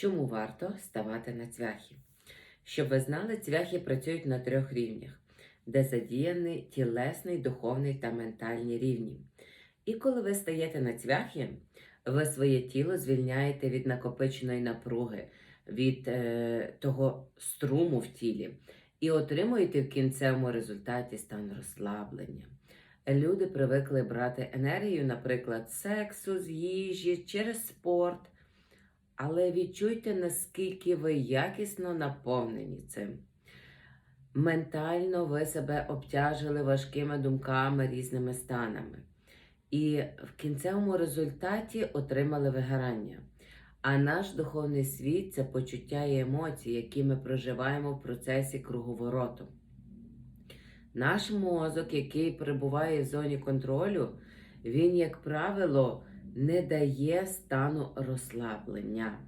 Чому варто ставати на цвяхи? Щоб ви знали, цвяхи працюють на трьох рівнях, де задіяні тілесний, духовний та ментальні рівні. І коли ви стаєте на цвяхи, ви своє тіло звільняєте від накопиченої напруги, від е, того струму в тілі і отримуєте в кінцевому результаті стан розслаблення. Люди привикли брати енергію, наприклад, сексу, з їжі, через спорт. Але відчуйте, наскільки ви якісно наповнені цим. Ментально ви себе обтяжили важкими думками, різними станами. І в кінцевому результаті отримали вигорання. А наш духовний світ це почуття і емоції, які ми проживаємо в процесі круговороту. Наш мозок, який перебуває в зоні контролю, він, як правило, не дає стану розслаблення.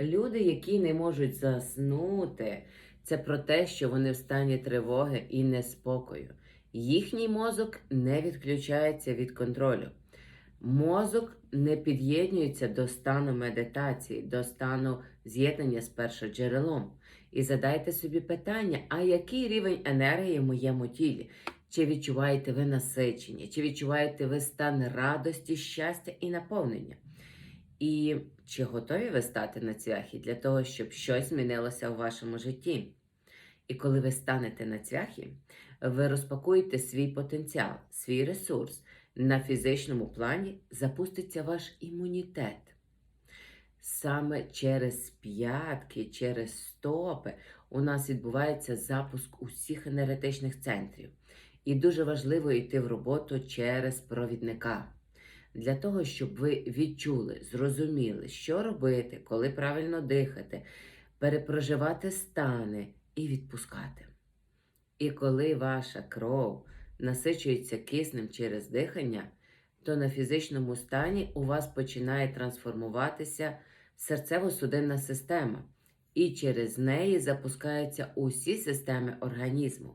Люди, які не можуть заснути, це про те, що вони в стані тривоги і неспокою. Їхній мозок не відключається від контролю. Мозок не під'єднується до стану медитації, до стану з'єднання з першоджерелом. І задайте собі питання, а який рівень енергії в моєму тілі? Чи відчуваєте ви насичення, чи відчуваєте ви стан радості, щастя і наповнення? І чи готові ви стати на цвяхи для того, щоб щось змінилося у вашому житті? І коли ви станете на цвяхи, ви розпакуєте свій потенціал, свій ресурс. На фізичному плані запуститься ваш імунітет. Саме через п'ятки, через стопи у нас відбувається запуск усіх енергетичних центрів. І дуже важливо йти в роботу через провідника. Для того, щоб ви відчули, зрозуміли, що робити, коли правильно дихати, перепроживати стани і відпускати. І коли ваша кров насичується киснем через дихання, то на фізичному стані у вас починає трансформуватися серцево-судинна система, і через неї запускаються усі системи організму.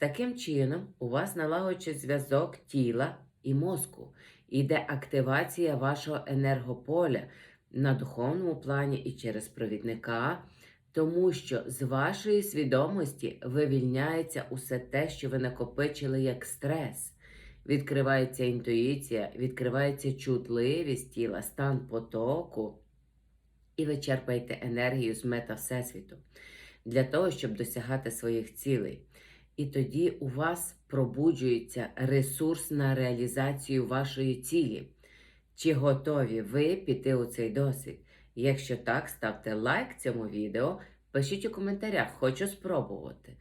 Таким чином, у вас налагоджується зв'язок тіла і мозку, іде активація вашого енергополя на духовному плані і через провідника. Тому що з вашої свідомості вивільняється усе те, що ви накопичили як стрес. Відкривається інтуїція, відкривається чутливість тіла, стан потоку, і ви черпаєте енергію з мета Всесвіту для того, щоб досягати своїх цілей. І тоді у вас пробуджується ресурс на реалізацію вашої цілі. Чи готові ви піти у цей досвід? Якщо так, ставте лайк цьому відео, пишіть у коментарях, хочу спробувати.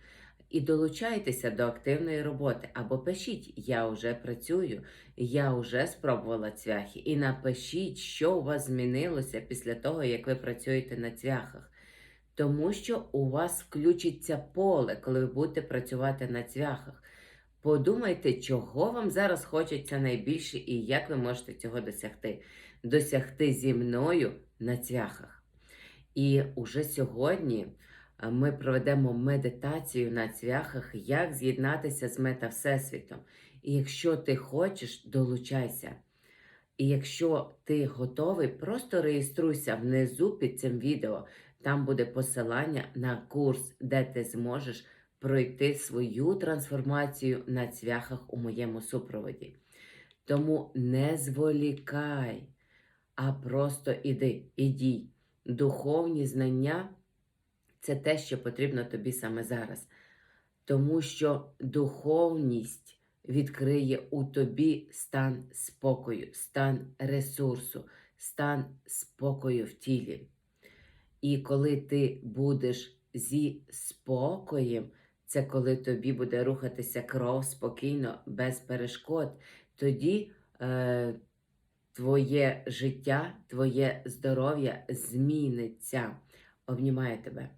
І долучайтеся до активної роботи. Або пишіть, я вже працюю, я вже спробувала цвяхи. І напишіть, що у вас змінилося після того, як ви працюєте на цвяхах. Тому що у вас включиться поле, коли ви будете працювати на цвяхах. Подумайте, чого вам зараз хочеться найбільше і як ви можете цього досягти. Досягти зі мною на цвяхах. І уже сьогодні ми проведемо медитацію на цвяхах, як з'єднатися з мета Всесвітом. І якщо ти хочеш, долучайся. І якщо ти готовий, просто реєструйся внизу під цим відео. Там буде посилання на курс, де ти зможеш пройти свою трансформацію на цвяхах у моєму супроводі. Тому не зволікай, а просто іди, ідій. Духовні знання це те, що потрібно тобі саме зараз. Тому що духовність відкриє у тобі стан спокою, стан ресурсу, стан спокою в тілі. І коли ти будеш зі спокоєм, це коли тобі буде рухатися кров спокійно, без перешкод, тоді е, твоє життя, твоє здоров'я зміниться. Обнімаю тебе.